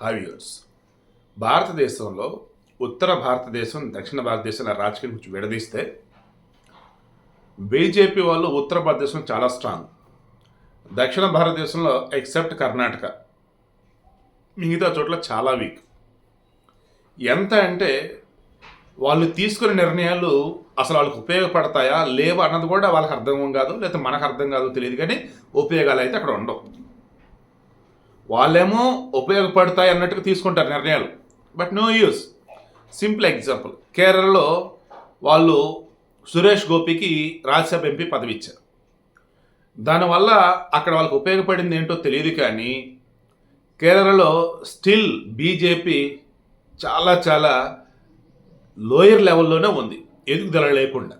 Viewers భారతదేశంలో ఉత్తర భారతదేశం దక్షిణ భారతదేశం రాజకీయం కొంచెం విడదీస్తే బీజేపీ వాళ్ళు ఉత్తర భారతదేశం చాలా స్ట్రాంగ్ దక్షిణ భారతదేశంలో ఎక్సెప్ట్ కర్ణాటక. మిగతా చోట్ల చాలా వీక్ ఎంత అంటే వాళ్ళు తీసుకునే నిర్ణయాలు అసలు వాళ్ళకి ఉపయోగపడతాయా లేవా అన్నది కూడా వాళ్ళకి అర్థం కాదు లేకపోతే మనకు అర్థం కాదు తెలియదు కానీ ఉపయోగాలు అయితే అక్కడ ఉండవు. వాళ్ళేమో ఉపయోగపడతాయి అన్నట్టుగా తీసుకుంటారు నిర్ణయాలు. But no use simple example కేరళలో వాళ్ళు సురేష్ గోపికి రాజ్యసభ ఎంపీ పదవి ఇచ్చారు దానివల్ల అక్కడ వాళ్ళకి ఉపయోగపడింది ఏంటో తెలియదు కానీ కేరళలో స్టిల్ బీజేపీ చాలా చాలా లోయర్ లెవెల్లోనే ఉంది. ఎదుగుదల లేకుండా.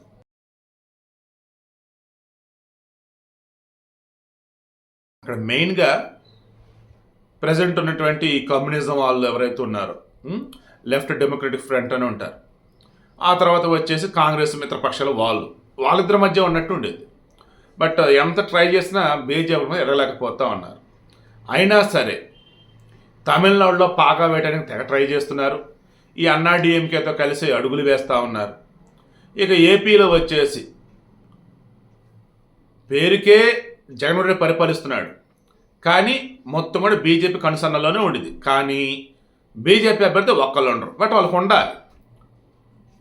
అక్కడ మెయిన్గా ప్రజెంట్ ఉన్నటువంటి కమ్యూనిజం వాళ్ళు ఎవరైతే ఉన్నారో లెఫ్ట్ డెమోక్రటిక్ ఫ్రంట్ అని ఉంటారు. ఆ తర్వాత వచ్చేసి కాంగ్రెస్ మిత్రపక్షాలు వాళ్ళు. వాళ్ళిద్దరి మధ్య ఉన్నట్టు ఉండేది. బట్ ఎంత ట్రై చేసినా బీజేపీ మీద ఎరగలేకపోతా ఉన్నారు. అయినా సరే తమిళనాడులో పాగా వేయడానికి తెగ ట్రై చేస్తున్నారు. ఈ అన్నాడిఎంకేతో కలిసి అడుగులు వేస్తూ ఉన్నారు. ఇక ఏపీలో వచ్చేసి పేరుకే జగన్ పరిపాలిస్తున్నాడు. కానీ మొత్తం కూడా బీజేపీ కనుసన్నలోనే ఉండేది కానీ బీజేపీ అభ్యర్థి ఒక్కళ్ళు ఉండరు. బట్ వాళ్ళకు ఉండాలి.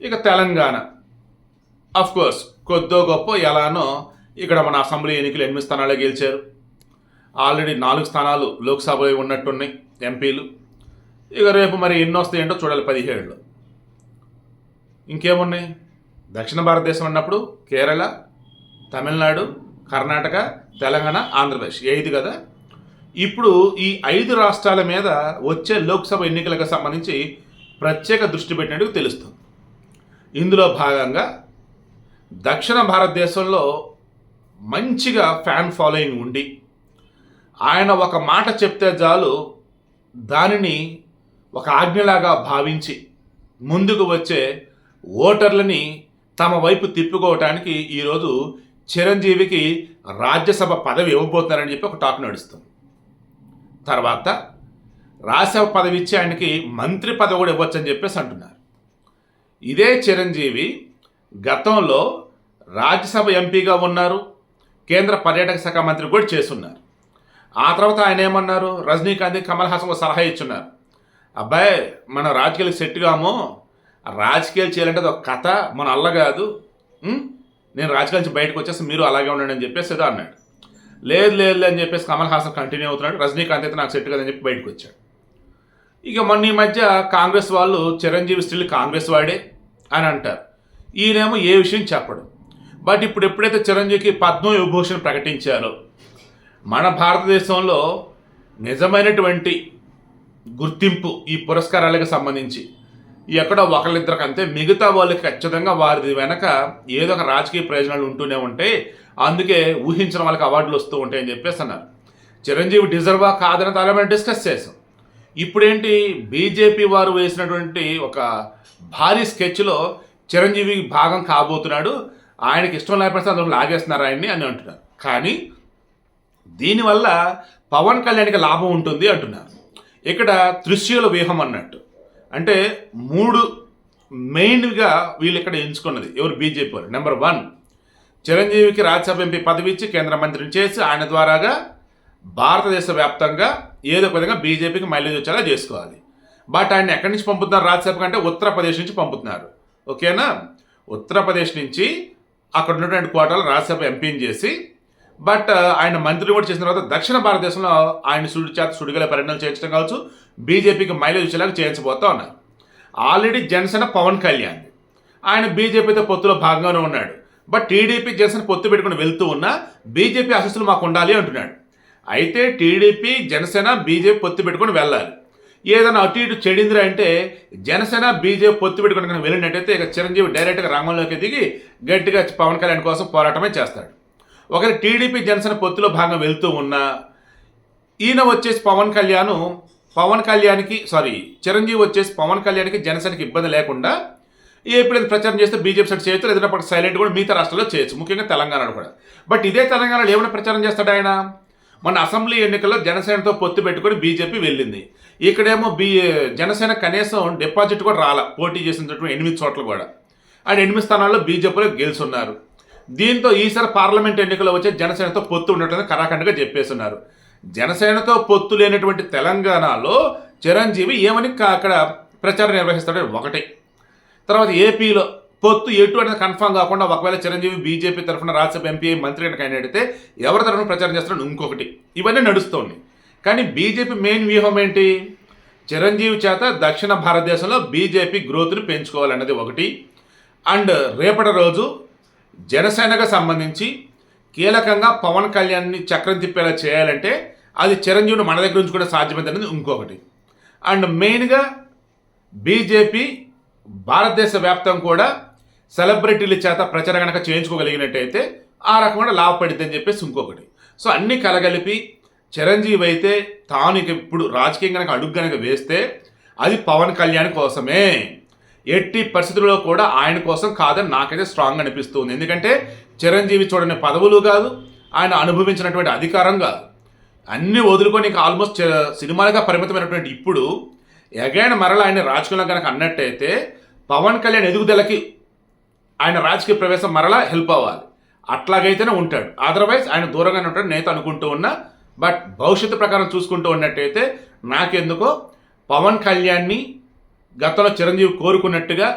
ఇక తెలంగాణ. అఫ్ కోర్స్ కొద్దో గొప్ప ఎలానో ఇక్కడ మన అసెంబ్లీ ఎన్నికలు ఎనిమిది స్థానాలే గెలిచారు. ఆల్రెడీ నాలుగు స్థానాలు లోక్సభలో ఉన్నట్టున్నాయి ఎంపీలు. ఇక రేపు మరి ఎన్ని వస్తాయంటో చూడాలి పదిహేడులో. ఇంకేమున్నాయి? దక్షిణ భారతదేశం అన్నప్పుడు కేరళ తమిళనాడు కర్ణాటక తెలంగాణ ఆంధ్రప్రదేశ్. ఐదు కదా? ఇప్పుడు ఈ ఐదు రాష్ట్రాల మీద వచ్చే లోక్సభ ఎన్నికలకు సంబంధించి ప్రత్యేక దృష్టి పెట్టినట్టు తెలుస్తుంది. ఇందులో భాగంగా దక్షిణ భారతదేశంలో మంచిగా ఫ్యాన్ ఫాలోయింగ్ ఉండి ఆయన ఒక మాట చెప్తే చాలు దానిని ఒక ఆజ్ఞలాగా భావించి ముందుకు వచ్చే ఓటర్లని తమ వైపు తిప్పుకోవటానికి ఈరోజు చిరంజీవికి రాజ్యసభ పదవి ఇవ్వబోతున్నారని చెప్పి ఒక టాక్ నడుస్తుంది. తర్వాత రాజ్యసభ పదవి ఇచ్చి ఆయనకి మంత్రి పదవి కూడా ఇవ్వచ్చని చెప్పేసి అంటున్నారు. ఇదే చిరంజీవి గతంలో రాజ్యసభ ఎంపీగా ఉన్నారు కేంద్ర పర్యాటక శాఖ మంత్రి కూడా చేస్తున్నారు. ఆ తర్వాత ఆయన ఏమన్నారు? రజనీకాంత్ కమల్ హాసన్ ఒక సలహా ఇచ్చున్నారు. అబ్బాయి మన రాజకీయాలకు సెట్ కాము రాజకీయాలు చేయాలంటే అది ఒక కథ మన అల్ల కాదు. నేను రాజకీయాల నుంచి బయటకు వచ్చేసి మీరు అలాగే ఉండండి అని చెప్పేసి ఏదో అన్నాడు. లేదు లేదు లేదు అని చెప్పేసి కమల్ హాసన్ కంటిన్యూ అవుతున్నాడు. రజనీకాంత్ అయితే నాకు సెట్ కదని చెప్పి బయటకు వచ్చాడు. ఇక మొన్న ఈ మధ్య కాంగ్రెస్ వాళ్ళు చిరంజీవి స్టిల్ కాంగ్రెస్ వాడే అని అంటారు. ఈయనేమో ఏ విషయం చెప్పడు. బట్ ఇప్పుడు ఎప్పుడైతే చిరంజీవికి పద్మ విభూషణ్ ప్రకటించారో మన భారతదేశంలో నిజమైనటువంటి గుర్తింపు ఈ పురస్కారాలకు సంబంధించి ఎక్కడో ఒకళ్ళిద్దరికి అంతే మిగతా వాళ్ళకి ఖచ్చితంగా వారిది వెనక ఏదో ఒక రాజకీయ ప్రయోజనాలు ఉంటూనే ఉంటాయి అందుకే ఊహించిన వాళ్ళకి అవార్డులు వస్తూ ఉంటాయని చెప్పేసి అన్నారు. చిరంజీవి డిజర్వా కాదని చాలా మనం డిస్కస్ చేసాం ఇప్పుడేంటి బీజేపీ వారు వేసినటువంటి ఒక భారీ స్కెచ్లో చిరంజీవి భాగం కాబోతున్నాడు ఆయనకి ఇష్టం లేకపోతే అందులో లాగేస్తున్నారు ఆయన్ని అని అంటున్నారు. కానీ దీనివల్ల పవన్ కళ్యాణ్కి లాభం ఉంటుంది అంటున్నారు. ఇక్కడ త్రిశూల వ్యూహం అన్నట్టు. అంటే మూడు మెయిన్గా వీళ్ళు ఇక్కడ ఎంచుకున్నది. ఎవరు? బీజేపీ వారు. నెంబర్ వన్ చిరంజీవికి రాజ్యసభ ఎంపీ పదవి ఇచ్చి కేంద్ర మంత్రిని చేసి ఆయన ద్వారాగా భారతదేశ వ్యాప్తంగా ఏదో ఒక విధంగా బీజేపీకి మైలేజ్ వచ్చేలా చేసుకోవాలి. బట్ ఆయన ఎక్కడి నుంచి పంపుతున్నారు? రాజ్యసభకు అంటే ఉత్తరప్రదేశ్ నుంచి పంపుతున్నారు. ఓకేనా ఉత్తరప్రదేశ్ నుంచి అక్కడ ఉన్నటువంటి కోటాలు రాజ్యసభ ఎంపీని చేసి బట్ ఆయన మంత్రి కూడా చేసిన తర్వాత దక్షిణ భారతదేశంలో ఆయన సుడి చేత సుడిగల పరిణామాలు చేయించడం కావచ్చు బీజేపీకి మైలేజ్ వచ్చేలాగా చేయించబోతా ఉన్నారు. ఆల్రెడీ జనసేన పవన్ కళ్యాణ్. ఆయన బీజేపీతో పొత్తులో భాగంగానే ఉన్నాడు. బట్ టీడీపీ జనసేన పొత్తు పెట్టుకుని వెళ్తూ ఉన్నా బీజేపీ ఆశస్సులు మాకు ఉండాలి అంటున్నాడు. అయితే టీడీపీ జనసేన బీజేపీ పొత్తు పెట్టుకుని వెళ్ళాలి. ఏదైనా అటు ఇటు చెడిందిరా అంటే జనసేన బీజేపీ పొత్తు పెట్టుకుని కనుక వెళ్ళినట్టయితే ఇక చిరంజీవి డైరెక్ట్గా రంగంలోకి దిగి గట్టిగా పవన్ కళ్యాణ్ కోసం పోరాటమే చేస్తాడు. ఒకరి టీడీపీ జనసేన పొత్తులో భాగం వెళ్తూ ఉన్నా ఈయన వచ్చేసి పవన్ కళ్యాణ్ పవన్ కళ్యాణ్కి సారీ చిరంజీవి వచ్చేసి పవన్ కళ్యాణ్కి జనసేనకి ఇబ్బంది లేకుండా ఎప్పుడైతే ప్రచారం చేస్తే బీజేపీ సైడ్ చేయొచ్చు లేదంటే అప్పుడు సైలెంట్ కూడా మిగతా రాష్ట్రాల్లో చేయొచ్చు ముఖ్యంగా తెలంగాణలో కూడా. బట్ ఇదే తెలంగాణలో ఏమైనా ప్రచారం చేస్తాడు ఆయన? మన అసెంబ్లీ ఎన్నికల్లో జనసేనతో పొత్తు పెట్టుకొని బీజేపీ వెళ్ళింది. ఇక్కడేమో బీ జనసేన కనీసం డిపాజిట్ కూడా రాల పోటీ చేసినటువంటి ఎనిమిది చోట్ల కూడా. అండ్ ఎనిమిది స్థానాల్లో బీజేపీలో గెలుచున్నారు దీంతో ఈసారి పార్లమెంట్ ఎన్నికల్లో వచ్చే జనసేనతో పొత్తు ఉండటం కరాఖండగా చెప్పేస్తున్నారు. జనసేనతో పొత్తు లేనటువంటి తెలంగాణలో చిరంజీవి ఏమని అక్కడ ప్రచారం నిర్వహిస్తాడు ఒకటి. తర్వాత ఏపీలో పొత్తు ఎటు అనేది కన్ఫామ్ కాకుండా ఒకవేళ చిరంజీవి బీజేపీ తరఫున రాజ్యసభ ఎంపీ మంత్రి కనుక అడిగితే ఎవరి తరఫున ప్రచారం చేస్తున్నాడు ఇంకొకటి. ఇవన్నీ నడుస్తోంది. కానీ బీజేపీ మెయిన్ వ్యూహం ఏంటి? చిరంజీవి చేత దక్షిణ భారతదేశంలో బీజేపీ గ్రోత్ని పెంచుకోవాలన్నది ఒకటి. అండ్ రేపటి రోజు జనసేనకు సంబంధించి కీలకంగా పవన్ కళ్యాణ్ని చక్రం తిప్పేలా చేయాలంటే అది చిరంజీవిని మన దగ్గర నుంచి కూడా సాధ్యమైందనేది ఇంకొకటి. అండ్ మెయిన్గా బీజేపీ భారతదేశ వ్యాప్తం కూడా సెలబ్రిటీల చేత ప్రచారం కనుక చేయించుకోగలిగినట్టయితే ఆ రకమైన లాభపడిద్ది అని చెప్పేసి ఇంకొకటి. సో అన్నీ కలగలిపి చిరంజీవి అయితే తాను ఇక ఇప్పుడు రాజకీయం కనుక అడుగు కనుక వేస్తే అది పవన్ కళ్యాణ్ కోసమే. ఎట్టి పరిస్థితుల్లో కూడా ఆయన కోసం కాదని నాకైతే స్ట్రాంగ్ అనిపిస్తుంది. ఎందుకంటే చిరంజీవి చూడని పదవులు కాదు ఆయన అనుభవించినటువంటి అధికారం కాదు. అన్నీ వదులుకొని ఇంకా ఆల్మోస్ట్ సినిమాలుగా పరిమితమైనటువంటి ఇప్పుడు ఎగైన మరలా ఆయన రాజకీయంలో కనుక అన్నట్టయితే పవన్ కళ్యాణ్ ఎదుగుదలకి ఆయన రాజకీయ ప్రవేశం మరలా హెల్ప్ అవ్వాలి. అట్లాగైతేనే ఉంటాడు. అదర్వైజ్ ఆయన దూరంగానే ఉంటాడు నేత అనుకుంటూ ఉన్నా బట్ భవిష్యత్తు ప్రకారం చూసుకుంటూ ఉన్నట్టయితే నాకెందుకో పవన్ కళ్యాణ్ని గతంలో చిరంజీవి కోరుకున్నట్టుగా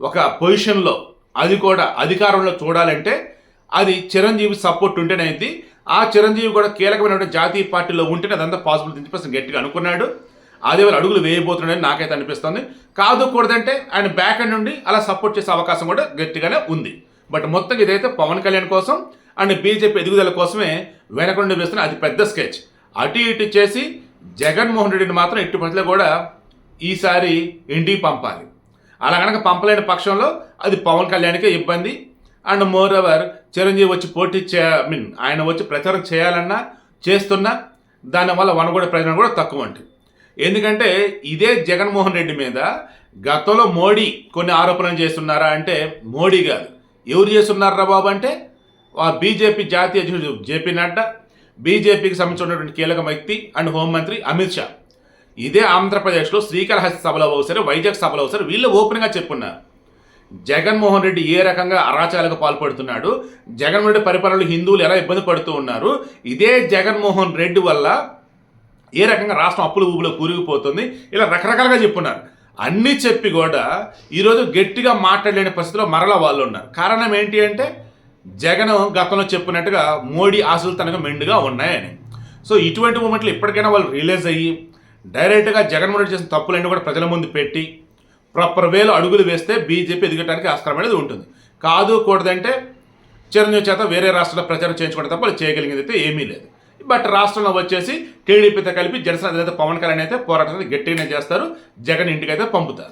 ఒక పొజిషన్లో అది కూడా అధికారంలో చూడాలంటే అది చిరంజీవి సపోర్ట్ ఉంటేనే అయింది. ఆ చిరంజీవి కూడా కీలకమైనటువంటి జాతీయ పార్టీలో ఉంటేనే అదంతా పాసిబుల్ అని గట్టిగా అనుకున్నాడు. అదే వాళ్ళు అడుగులు వేయబోతున్నాడని నాకైతే అనిపిస్తుంది. కాదు కూడదంటే ఆయన బ్యాక్ అండ్ నుండి అలా సపోర్ట్ చేసే అవకాశం కూడా గట్టిగానే ఉంది. బట్ మొత్తం ఇదైతే పవన్ కళ్యాణ్ కోసం అండ్ బీజేపీ ఎదుగుదల కోసమే వెనక నుండి వేస్తున్న అతి పెద్ద స్కెచ్ అటు ఇటు చేసి జగన్మోహన్ రెడ్డిని మాత్రం ఇటు పట్ల కూడా ఈసారి ఇంటికి పంపాలి. అలా కనుక పంపలేని పక్షంలో అది పవన్ కళ్యాణ్కే ఇబ్బంది. అండ్ మోర్ ఓవర్ చిరంజీవి వచ్చి పోటీ చే ఐ మీన్ ఆయన వచ్చి ప్రచారం చేయాలన్నా చేస్తున్నా దానివల్ల వనగూడ ప్రయోజనం కూడా తక్కువ ఉంటుంది ఎందుకంటే ఇదే జగన్మోహన్ రెడ్డి మీద గతంలో మోడీ కొన్ని ఆరోపణలు చేస్తున్నారా అంటే మోడీ కాదు ఎవరు చేస్తున్నారా బాబు అంటే ఆ బీజేపీ జాతీయ అధ్యక్షుడు జేపీ నడ్డా బీజేపీకి సంబంధించినటువంటి కీలక వ్యక్తి అండ్ హోంమంత్రి అమిత్ షా. ఇదే ఆంధ్రప్రదేశ్లో శ్రీకాళహస్తి సభలో ఒకసారి వైజాగ్ సభలో ఒకసారి వీళ్ళు ఓపెన్గా చెప్పున్నారు. జగన్మోహన్ రెడ్డి ఏ రకంగా అరాచాలకు పాల్పడుతున్నాడు జగన్మోహన్ రెడ్డి పరిపాలనలో హిందువులు ఎలా ఇబ్బంది పడుతూ ఉన్నారు ఇదే జగన్మోహన్ రెడ్డి వల్ల ఏ రకంగా రాష్ట్రం అప్పుల ఊబిలో కూరుకుపోతుంది ఇలా రకరకాలుగా చెప్పున్నారు. అన్నీ చెప్పి కూడా ఈరోజు గట్టిగా మాట్లాడలేని పరిస్థితిలో మరలా వాళ్ళు ఉన్నారు. కారణం ఏంటి అంటే జగన్ గతంలో చెప్పినట్టుగా మోడీ ఆశలు తనకు మెండుగా ఉన్నాయని. సో ఇటువంటి మూమెంట్లు ఇప్పటికైనా వాళ్ళు రియలైజ్ అయ్యి డైరెక్ట్గా జగన్మోహన్ రెడ్డి చేసిన తప్పులన్నీ కూడా ప్రజల ముందు పెట్టి ప్రాపర్ వేలో అడుగులు వేస్తే బీజేపీ ఎదగటానికి ఆస్కారం అనేది ఉంటుంది. కాదు కూడదంటే చిరంజీవి చేత వేరే రాష్ట్రంలో ప్రచారం చేయించుకోవడం తప్ప చేయగలిగింది అయితే ఏమీ లేదు. బట్ రాష్ట్రంలో వచ్చేసి టీడీపీతో కలిపి జనసేన అధినేత పవన్ కళ్యాణ్ అయితే పోరాటం గట్టిగానే చేస్తారు. జగన్ ఇంటికైతే పంపుతారు.